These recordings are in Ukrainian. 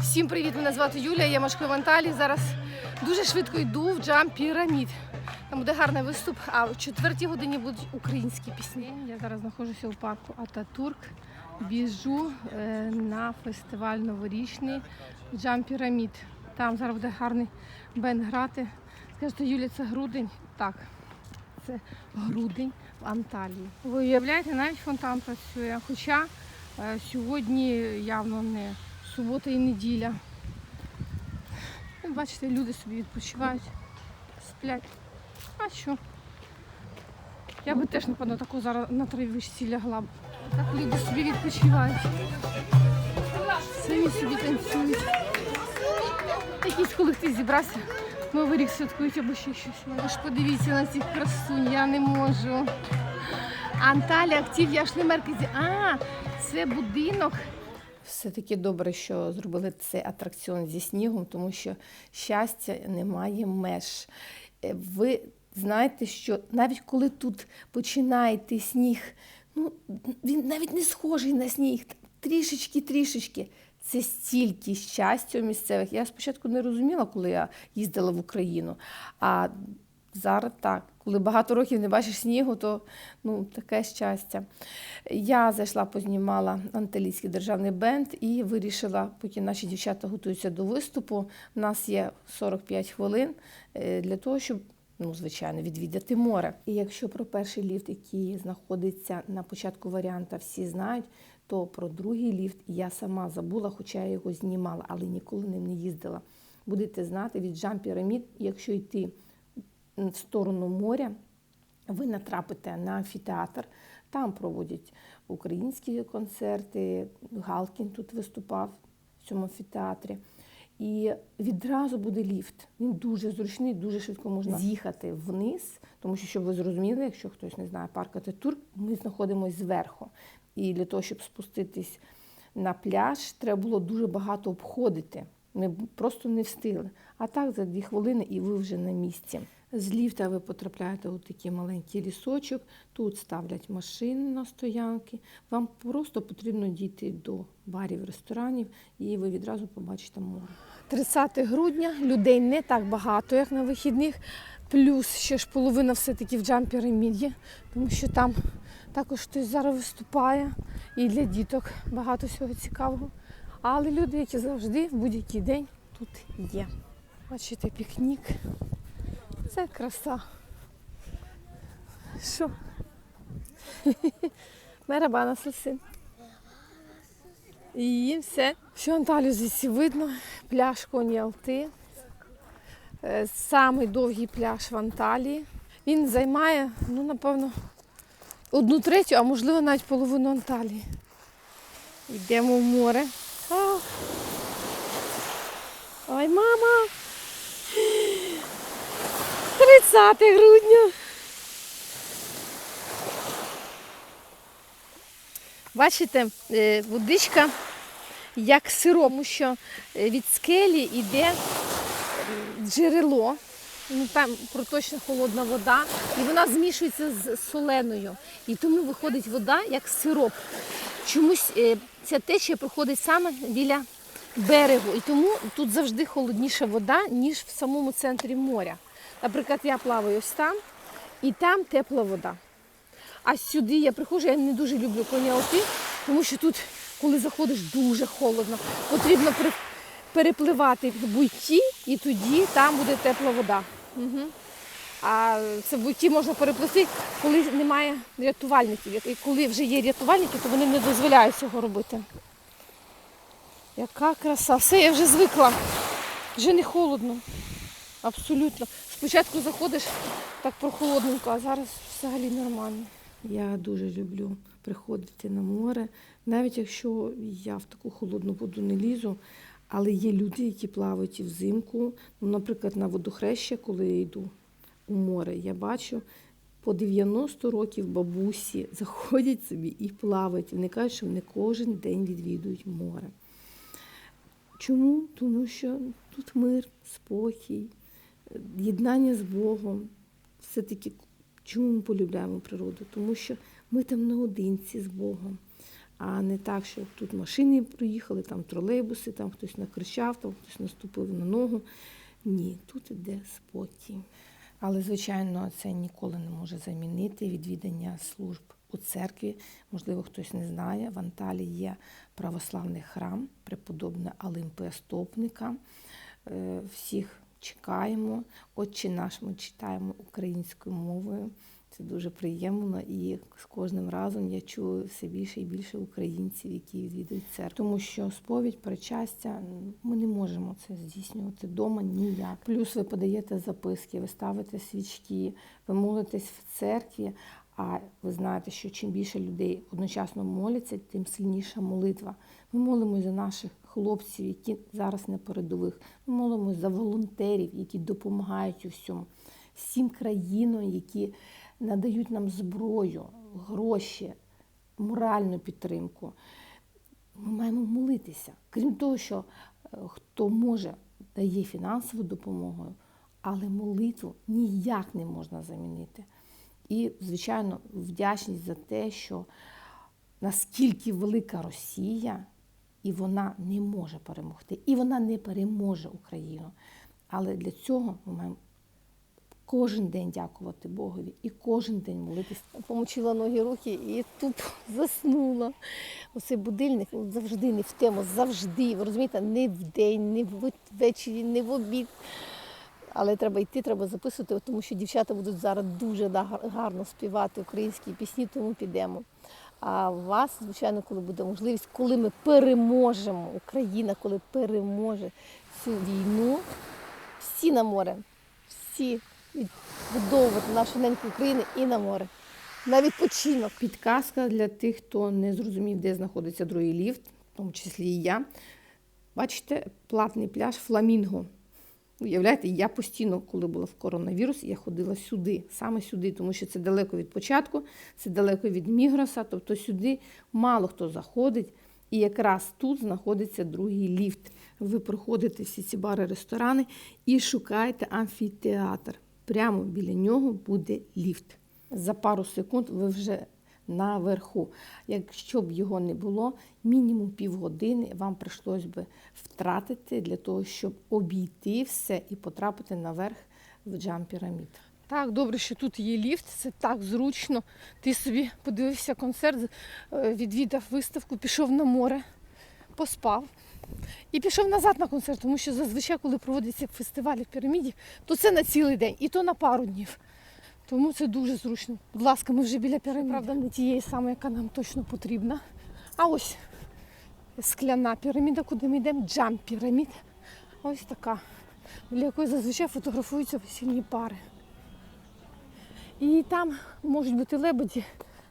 Всім привіт! Мене звати Юлія, я мешкаю в Анталії. Зараз дуже швидко йду в джамп пірамід. Там буде гарний виступ, а в четвертій годині будуть українські пісні. Я зараз знаходжуся у парку Ататурк. Біжу е, на фестиваль новорічний джамп пірамід. Там зараз буде гарний бен грати. Скажете, Юлія, це грудень? Так, це грудень в Анталії. Ви уявляєте, навіть фонтан працює. Хоча е, сьогодні явно не субота і неділя. Ну, Бачите, люди собі відпочивають, сплять. А що? Я би теж, напевно, таку зараз на травичці лягла б. Так люди собі відпочивають. Самі собі танцюють. Якийсь колектив зібрався. Новий рік святкують або ще щось. Ви ж подивіться на цих красунь, я не можу. Анталія, не меркезі. А, це будинок. Все-таки добре, що зробили цей атракціон зі снігом, тому що щастя немає меж. Е, Ви знаєте, що навіть коли тут починає йти сніг, ну він навіть не схожий на сніг, трішечки-трішечки. Це стільки щастя у місцевих. Я спочатку не розуміла, коли я їздила в Україну. А зараз так, коли багато років не бачиш снігу, то ну, таке щастя. Я зайшла, познімала анталійський державний бенд і вирішила, поки наші дівчата готуються до виступу. У нас є 45 хвилин е, для того, щоб. Ну, звичайно, відвідати море. І якщо про перший ліфт, який знаходиться на початку варіанта, всі знають, то про другий ліфт я сама забула, хоча я його знімала, але ніколи ним не їздила. Будете знати від Жан Пірамід, якщо йти в сторону моря, ви натрапите на амфітеатр. Там проводять українські концерти. Галкін тут виступав в цьому амфітеатрі. І відразу буде ліфт. Він дуже зручний, дуже швидко можна з'їхати вниз, тому що, щоб ви зрозуміли, якщо хтось не знає парк Ататюрк, ми знаходимося зверху. І для того, щоб спуститись на пляж, треба було дуже багато обходити. Ми просто не встигли. А так за дві хвилини і ви вже на місці. З ліфта ви потрапляєте у такий маленький лісочок. Тут ставлять машини на стоянки. Вам просто потрібно дійти до барів, ресторанів, і ви відразу побачите море. 30 грудня людей не так багато, як на вихідних. Плюс ще ж половина все-таки в джампіраміді, тому що там також хтось зараз виступає. І для діток багато всього цікавого. Але люди, які завжди в будь-який день тут є. Бачите, пікнік. Це краса. Що? Мераба насосин. І все. Що Анталію звідси видно, пляж Коні Алти. Е, Самий довгий пляж в Анталії. Він займає, ну, напевно, одну третю, а можливо навіть половину Анталії. Йдемо в море. Ой, мама! 30 грудня. Бачите, е, водичка як сироп, тому що е, від скелі йде джерело, ну там проточна холодна вода, і вона змішується з соленою. І тому виходить вода як сироп. Чомусь е, ця течія проходить саме біля берегу, і тому тут завжди холодніша вода, ніж в самому центрі моря. Наприклад, я плаваю ось там, і там тепла вода. А сюди я приходжу, я не дуже люблю коняоти, тому що тут, коли заходиш, дуже холодно. Потрібно пере- перепливати буйки, і тоді там буде тепла вода. Угу. А це буйки можна переплисти, коли немає рятувальників. І коли вже є рятувальники, то вони не дозволяють цього робити. Яка краса. Все, я вже звикла. Вже не холодно. Абсолютно. Спочатку заходиш так прохолодненько, а зараз взагалі нормально. Я дуже люблю приходити на море, навіть якщо я в таку холодну воду не лізу, але є люди, які плавають і взимку. Ну, наприклад, на водохреща, коли я йду у море, я бачу по 90 років бабусі заходять собі і плавають. Вони кажуть, що вони кожен день відвідують море. Чому? Тому що тут мир, спокій, єднання з Богом. Все-таки чому ми полюбляємо природу? Тому що ми там наодинці з Богом. А не так, що тут машини проїхали, там тролейбуси, там хтось накричав, там хтось наступив на ногу. Ні, тут іде спокій. Але, звичайно, це ніколи не може замінити відвідання служб у церкві. Можливо, хтось не знає. В Анталі є православний храм преподобна Олимпія Стопника. Е, Всіх чекаємо. Отче наш ми читаємо українською мовою. Це дуже приємно, і з кожним разом я чую все більше і більше українців, які відвідують церкву. Тому що сповідь, причастя, ми не можемо це здійснювати вдома ніяк. Плюс ви подаєте записки, ви ставите свічки, ви молитесь в церкві. А ви знаєте, що чим більше людей одночасно моляться, тим сильніша молитва. Ми молимося за наших хлопців, які зараз на передових. Ми молимося за волонтерів, які допомагають у всьому, всім країнам, які надають нам зброю, гроші, моральну підтримку. Ми маємо молитися. Крім того, що е, хто може, дає фінансову допомогу, але молитву ніяк не можна замінити. І, звичайно, вдячність за те, що наскільки велика Росія, і вона не може перемогти, і вона не переможе Україну. Але для цього ми маємо кожен день дякувати Богові і кожен день молитися. Помочила ноги руки і тупо заснула. Оцей будильник завжди не в тему, завжди. Ви розумієте, не в день, не ввечері, не в обід. Але треба йти, треба записувати, тому що дівчата будуть зараз дуже гарно співати українські пісні, тому підемо. А вас, звичайно, коли буде можливість, коли ми переможемо, Україна, коли переможе цю війну, всі на море, всі відбудовувати нашу неньку України і на море. На відпочинок. Підказка для тих, хто не зрозумів, де знаходиться другий ліфт, в тому числі і я. Бачите, платний пляж Фламінго. Уявляєте, я постійно, коли була в коронавірус, я ходила сюди, саме сюди, тому що це далеко від початку, це далеко від Мігроса, тобто сюди мало хто заходить. І якраз тут знаходиться другий ліфт. Ви проходите всі ці бари, ресторани і шукаєте амфітеатр. Прямо біля нього буде ліфт. За пару секунд ви вже наверху. Якщо б його не було, мінімум півгодини вам прийшлось би втратити для того, щоб обійти все і потрапити наверх в джампірамід. Так, добре, що тут є ліфт, це так зручно. Ти собі подивився концерт, е, відвідав виставку, пішов на море, поспав і пішов назад на концерт, тому що зазвичай, коли проводяться фестивалі в піраміді, то це на цілий день і то на пару днів. Тому це дуже зручно. Будь ласка, ми вже біля піраміди. Правда, не тієї самої, яка нам точно потрібна. А ось скляна піраміда, куди ми йдемо, джамп пірамід. Ось така, біля якої зазвичай фотографуються весільні пари. І там можуть бути лебеді.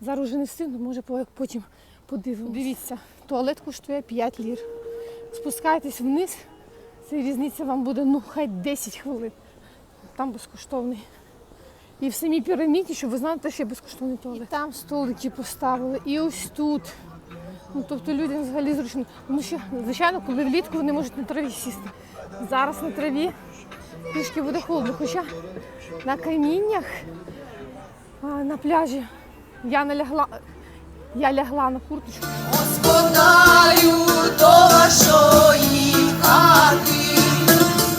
Зараз вже не встигну, може потім подивимося. Дивіться, туалет коштує 5 лір. Спускайтесь вниз, це різниця вам буде ну хай 10 хвилин. Там безкоштовний. І в самій піраміді, щоб ви знали, теж є безкоштовний туалет. І там столики поставили, і ось тут. Ну, тобто людям взагалі зручно. Тому що, звичайно, коли влітку вони можуть на траві сісти. Зараз на траві трішки буде холодно. Хоча на каміннях а, на пляжі я налягла, я лягла на курточку. Господарю до вашої хати,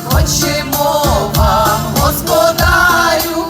хочемо вам, господарю,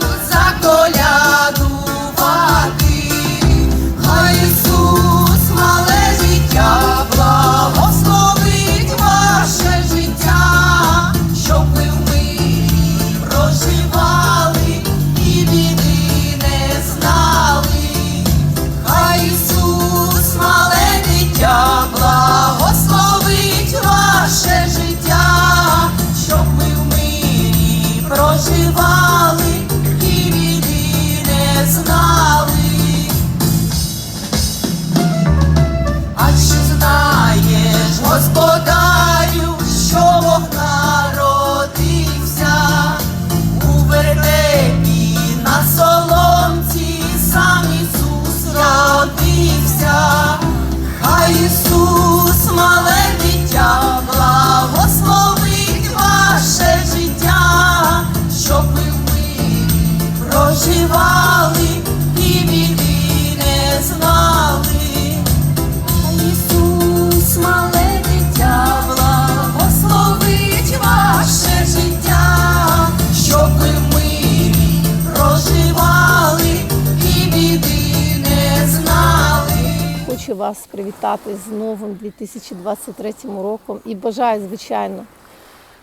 вас привітати з новим 2023 роком і бажаю, звичайно,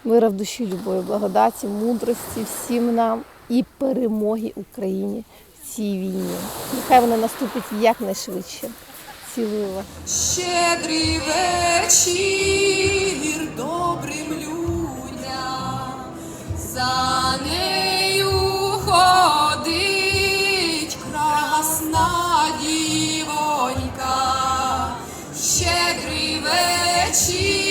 мира в душі, любові, благодаті, мудрості всім нам і перемоги Україні в цій війні. Нехай вона наступить якнайшвидше. Цілую вас. Щедрий вечір добрим людям, за нею вечір